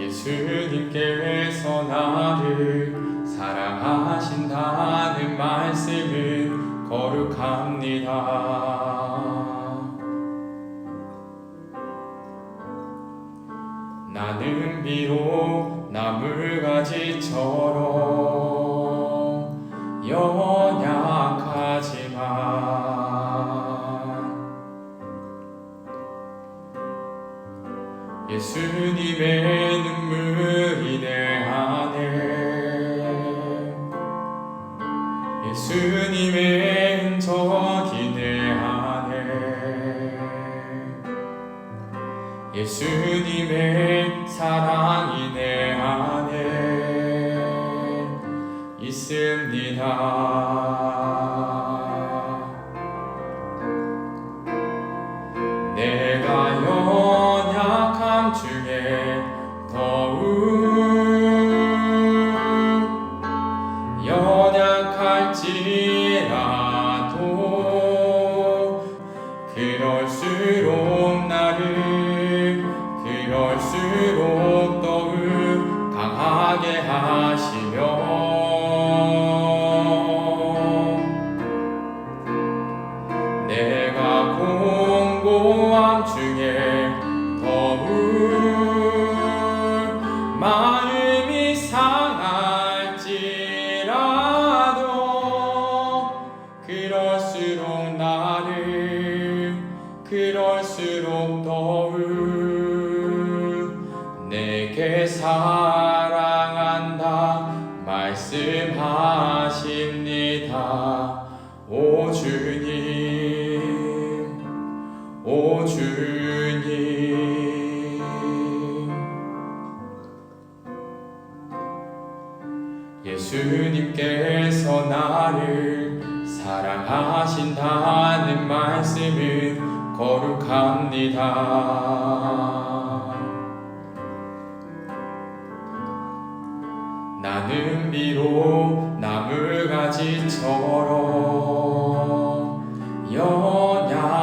예수님께서 나를 사랑하신다는 말씀은 거룩합니다. 나는 비록 나물가지처럼 영 예수님의 눈물이 내 안에 예수님의 흔적이 내 안에 예수님의 사랑이 내 안에 있습니다. 중에 더욱 연약할지라도 그럴수록 나를 그럴수록 더욱 강하게 하시며 내가 공고함 중에 마음이 상할지라도 그럴수록 나를 그럴수록 더욱 내게 사랑한다 말씀하십니다 예수님께서 나를 사랑하신다는 말씀은 거룩합니다. 나는 비록 나물가지처럼 연약하지만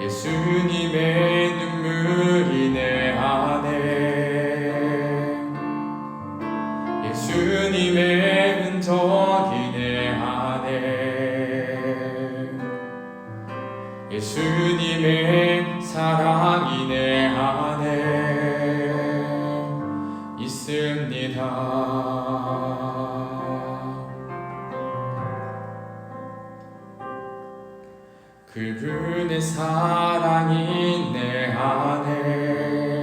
예수님의 예수님의 사랑이 내 안에 있습니다. 그분의 사랑이 내 안에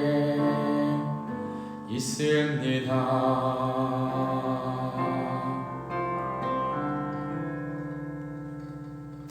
있습니다.